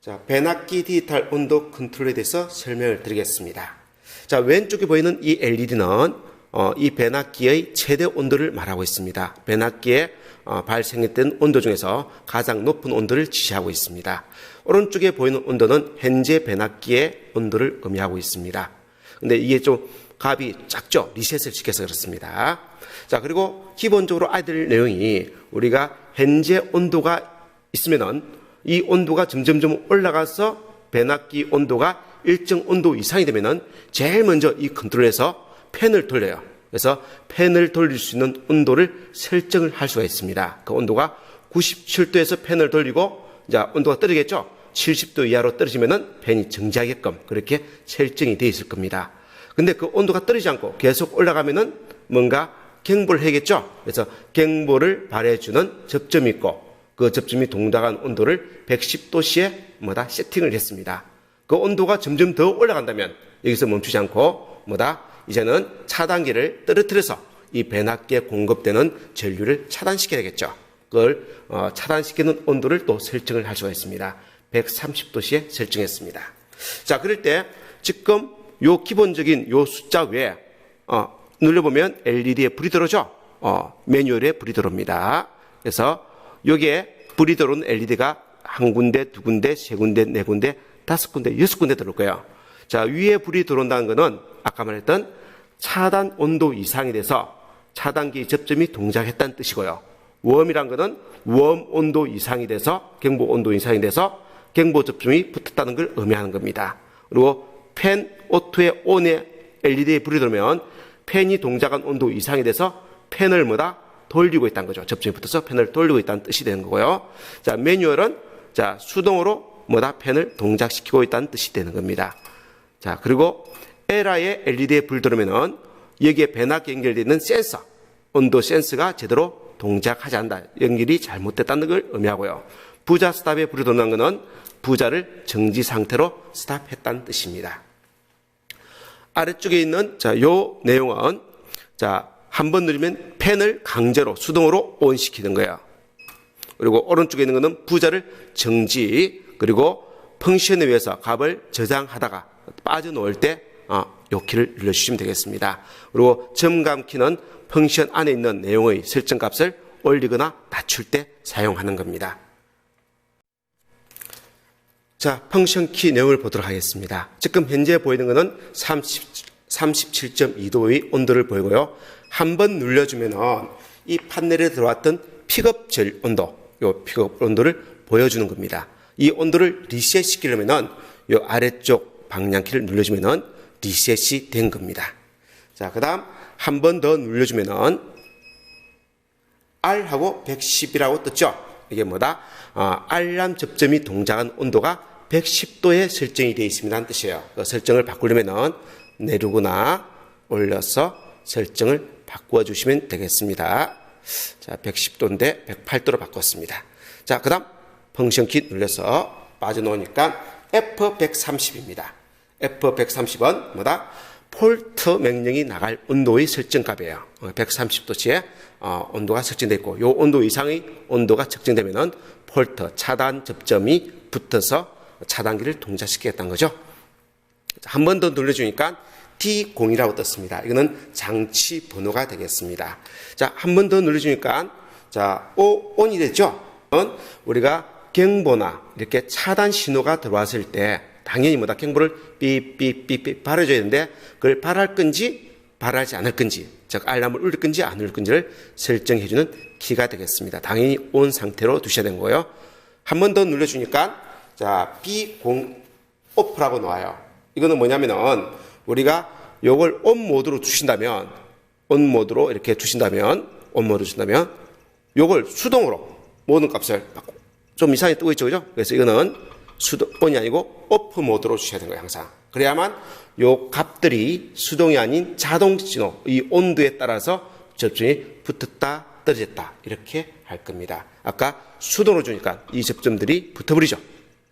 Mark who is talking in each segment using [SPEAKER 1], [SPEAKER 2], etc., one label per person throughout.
[SPEAKER 1] 자, 배낙기 디지털 온도 컨트롤에 대해서 설명을 드리겠습니다. 자, 왼쪽에 보이는 이 LED는 어, 이 배낙기의 최대 온도를 말하고 있습니다. 배낙기에 어, 발생했던 온도 중에서 가장 높은 온도를 지시하고 있습니다. 오른쪽에 보이는 온도는 현재 배낙기의 온도를 의미하고 있습니다. 근데 이게 좀 값이 작죠? 리셋을 시켜서 그렇습니다. 자, 그리고 기본적으로 아이들 내용이 우리가 현재 온도가 있으면은 이 온도가 점점점 올라가서 배낙기 온도가 일정 온도 이상이 되면은 제일 먼저 이 컨트롤에서 팬을 돌려요. 그래서 팬을 돌릴 수 있는 온도를 설정을 할 수가 있습니다. 그 온도가 97도에서 팬을 돌리고 이제 온도가 떨어지겠죠. 70도 이하로 떨어지면은 팬이 정지하게끔 그렇게 설정이 되어 있을 겁니다. 근데 그 온도가 떨어지지 않고 계속 올라가면은 뭔가 경보를 해야겠죠. 그래서 경보를 발해주는 접점이 있고 그 접점이 동작한 온도를 110도씨에 뭐다 세팅을 했습니다. 그 온도가 점점 더 올라간다면 여기서 멈추지 않고 뭐다 이제는 차단기를 떨어뜨려서 이 배낙기에 공급되는 전류를 차단시켜야 되겠죠. 그걸 어, 차단시키는 온도를 또 설정을 할 수가 있습니다. 130도씨에 설정했습니다. 자, 그럴 때 지금 요 기본적인 요 숫자 외에 어, 눌러보면 LED에 불이 들어오죠. 어, 매뉴얼에 불이 들어옵니다. 그래서 여기에 불이 들어온 LED가 한 군데, 두 군데, 세 군데, 네 군데, 다섯 군데, 여섯 군데 들어올 거예요. 자, 위에 불이 들어온다는 것은 아까 말했던 차단 온도 이상이 돼서 차단기 접점이 동작했다는 뜻이고요. 웜이란 것은 웜 온도 이상이 돼서 경보 온도 이상이 돼서 경보 접점이 붙었다는 걸 의미하는 겁니다. 그리고 팬 오토의 온에 LED에 불이 들어오면 팬이 동작한 온도 이상이 돼서 팬을 뭐다 돌리고 있다는 거죠. 접점이 붙어서 팬을 돌리고 있다는 뜻이 되는 거고요. 자, 매뉴얼은 자, 수동으로 뭐다 팬을 동작시키고 있다는 뜻이 되는 겁니다. 자, 그리고 에라의 LED에 불 들어오면은 여기에 배낙 연결되어 있는 센서, 온도 센서가 제대로 동작하지 않는다. 연결이 잘못됐다는 걸 의미하고요. 부자 스탑에 불이 들어오는 것은 부자를 정지 상태로 스탑했다는 뜻입니다. 아래쪽에 있는 자, 요 내용은 자, 한 번 누르면 펜을 강제로 수동으로 온 시키는 거예요. 그리고 오른쪽에 있는 것은 부자를 정지 그리고 펑션에 의해서 값을 저장하다가 빠져놓을 때 어, 요 키를 눌러주시면 되겠습니다. 그리고 점감 키는 펑션 안에 있는 내용의 설정 값을 올리거나 낮출 때 사용하는 겁니다. 자, 펑션 키 내용을 보도록 하겠습니다. 지금 현재 보이는 것은 30, 37.2도의 온도를 보이고요. 한 번 눌러주면은 이 판넬에 들어왔던 픽업 젤 온도, 요 픽업 온도를 보여주는 겁니다. 이 온도를 리셋 시키려면은 요 아래쪽 방향키를 눌러주면은 리셋이 된 겁니다. 자, 그 다음 한 번 더 눌러주면은 R하고 110이라고 떴죠? 이게 뭐다? 어, 알람 접점이 동작한 온도가 110도에 설정이 되어 있습니다는 뜻이에요. 그 설정을 바꾸려면은 내리거나 올려서 설정을 바꾸어 주시면 되겠습니다. 자, 110도인데 108도로 바꿨습니다. 자, 그 다음 펑션키 눌러서 빠져놓으니까 F130입니다. F130은 뭐다? 폴트 명령이 나갈 온도의 설정값이에요. 130도치에 어, 온도가 설정되어 있고, 요 온도 이상의 온도가 측정되면은 폴트 차단 접점이 붙어서 차단기를 동작시키겠다는 거죠. 한 번 더 눌러주니까 D0이라고 떴습니다. 이거는 장치 번호가 되겠습니다. 자, 한 번 더 눌러주니까 자, O, ON이 됐죠? 우리가 경보나 이렇게 차단 신호가 들어왔을 때 당연히 뭐다 경보를 삐삐삐삐 발해줘야 되는데 그걸 발할 건지 발하지 않을 건지 즉 알람을 울릴 건지 안 울릴 건지를 설정해주는 키가 되겠습니다. 당연히 온 상태로 두셔야 되는 거예요. 한 번 더 눌러주니까 자 B0 오프라고 나와요. 이거는 뭐냐면은 우리가 요걸 온 모드로 두신다면 온 모드로 이렇게 두신다면 온 모드 주신다면 요걸 수동으로 모든 값을 바꾸 좀 이상하게 뜨고 있죠, 그죠? 그래서 이거는 수동, 온이 아니고 오프 모드로 주셔야 되는 거예요, 항상. 그래야만 요 값들이 수동이 아닌 자동 신호, 이 온도에 따라서 접점이 붙었다, 떨어졌다, 이렇게 할 겁니다. 아까 수동으로 주니까 이 접점들이 붙어버리죠.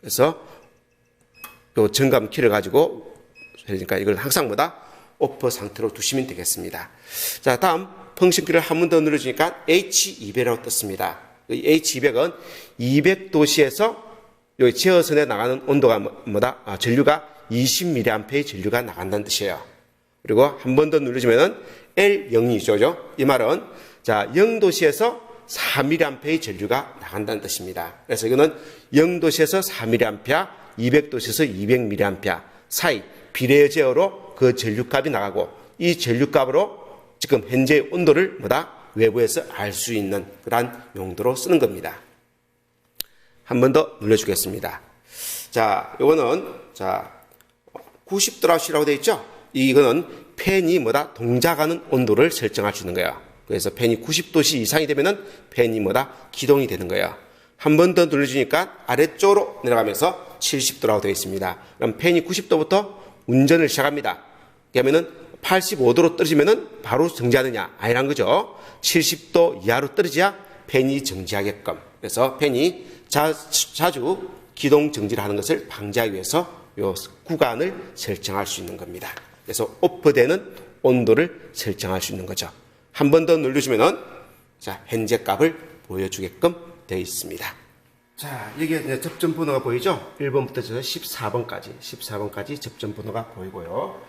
[SPEAKER 1] 그래서 요 정감 키를 가지고, 그러니까 이걸 항상 뭐다? 오프 상태로 두시면 되겠습니다. 자, 다음 펑션 키를 한 번 더 눌러주니까 H200이라고 떴습니다. H200은 200도시에서 여기 제어선에 나가는 온도가 뭐- 뭐다? 아, 전류가 20mA의 전류가 나간다는 뜻이에요. 그리고 한 번 더 누르시면은 L0이죠. 이 말은 자 0도시에서 4mA의 전류가 나간다는 뜻입니다. 그래서 이거는 0도시에서 4mA, 200도시에서 200mA 사이 비례 제어로 그 전류값이 나가고 이 전류값으로 지금 현재 온도를 뭐다 외부에서 알 수 있는 그러한 용도로 쓰는 겁니다. 한 번 더 눌러주겠습니다. 자, 요거는 자 90도라시라고 되어 있죠. 이거는 팬이 뭐다 동작하는 온도를 설정할 수 있는 거예요. 그래서 팬이 90도씨 이상이 되면은 팬이 뭐다 기동이 되는 거예요. 한 번 더 눌러주니까 아래쪽으로 내려가면서 70도라고 되어 있습니다. 그럼 팬이 90도부터 운전을 시작합니다. 그러면은 85도로 떨어지면은 바로 정지하느냐 아니란 거죠. 70도 이하로 떨어져야 팬이 정지하게끔. 그래서 팬이 자, 자주 기동 정지를 하는 것을 방지하기 위해서 요 구간을 설정할 수 있는 겁니다. 그래서 오프되는 온도를 설정할 수 있는 거죠. 한 번더 누르시면은 자 현재 값을 보여주게끔 되어 있습니다. 자 여기에 접점 번호가 보이죠? 1번부터 해서 14번까지 14번까지 접점 번호가 보이고요.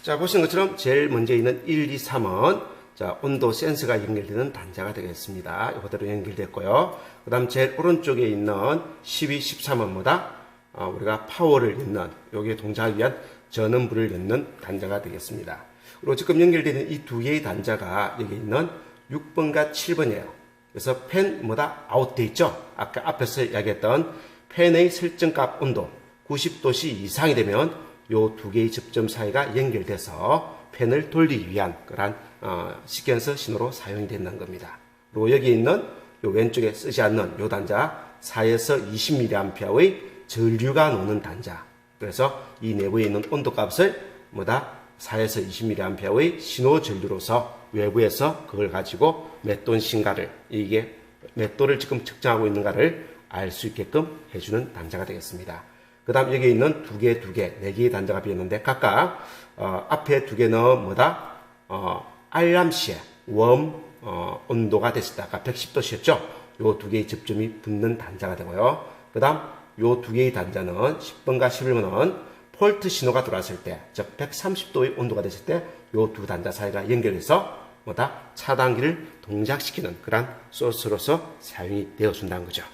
[SPEAKER 1] 자 보시는 것처럼 제일 먼저 있는 1, 2, 3은 자 온도 센서가 연결되는 단자가 되겠습니다. 이거대로 연결됐고요. 그 다음 제일 오른쪽에 있는 12, 13은 뭐다? 어, 우리가 파워를 넣는 여기에 동작하기 위한 전원불을 넣는 단자가 되겠습니다. 그리고 지금 연결되는 이 두 개의 단자가 여기 있는 6번과 7번이에요. 그래서 팬 뭐다 아웃돼 있죠. 아까 앞에서 이야기했던 팬의 설정값 온도 90도씨 이상이 되면 요 두 개의 접점 사이가 연결돼서 팬을 돌리기 위한 그러한 어, 시퀀서 신호로 사용이 된다는 겁니다. 그리고 여기 있는 요 왼쪽에 쓰지 않는 요 단자 4에서 20mA의 전류가 노는 단자. 그래서 이 내부에 있는 온도 값을 뭐다 4에서 20mA의 신호 전류로서 외부에서 그걸 가지고 몇 돈신가를 이게 몇 도를 지금 측정하고 있는가를 알 수 있게끔 해주는 단자가 되겠습니다. 그 다음 여기 있는 두 개, 두 개, 네 개의 단자가 비었는데 각각 어, 앞에 두 개는 뭐다? 어, 알람 시에 웜 어, 온도가 됐을 때 아까 110도씨였죠? 요 두 개의 접점이 붙는 단자가 되고요. 그 다음 요 두 개의 단자는 10번과 11번은 폴트 신호가 들어왔을 때, 즉 130도의 온도가 됐을 때 요 두 단자 사이가 연결해서 뭐다 차단기를 동작시키는 그런 소스로서 사용이 되어준다는 거죠.